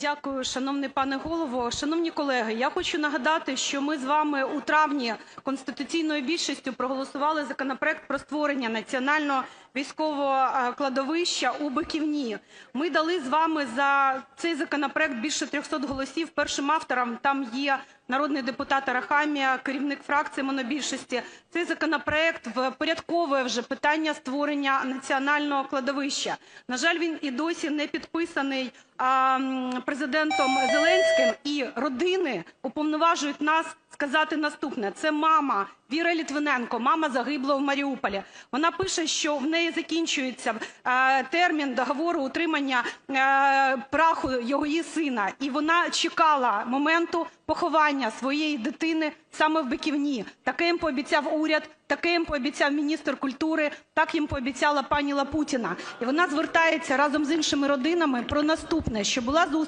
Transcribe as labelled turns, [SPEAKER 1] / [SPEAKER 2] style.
[SPEAKER 1] Дякую, шановний пане Голово. Шановні колеги, я хочу нагадати, що ми з вами у травні конституційною більшістю проголосували законопроект про створення Національного військового кладовища у Биківні. Ми дали з вами за цей законопроект більше 300 голосів. Першим автором там є народний депутат Арахамія, керівник фракції монобільшості. Цей законопроект впорядковує вже питання створення національного кладовища. На жаль, він і досі не підписаний Президентом Зеленським, і родини уповноважують нас сказати наступне. Це мама Віра Литвиненко, мама загиблого в Маріуполі. Вона пише, що в неї закінчується термін договору утримання праху її сина, і вона чекала моменту поховання своєї дитини саме в Биківні. Таке їм пообіцяв уряд, таке їм пообіцяв міністр культури, так їм пообіцяла пані Лапутіна. І вона звертається разом з іншими родинами про наступне, що була зустріч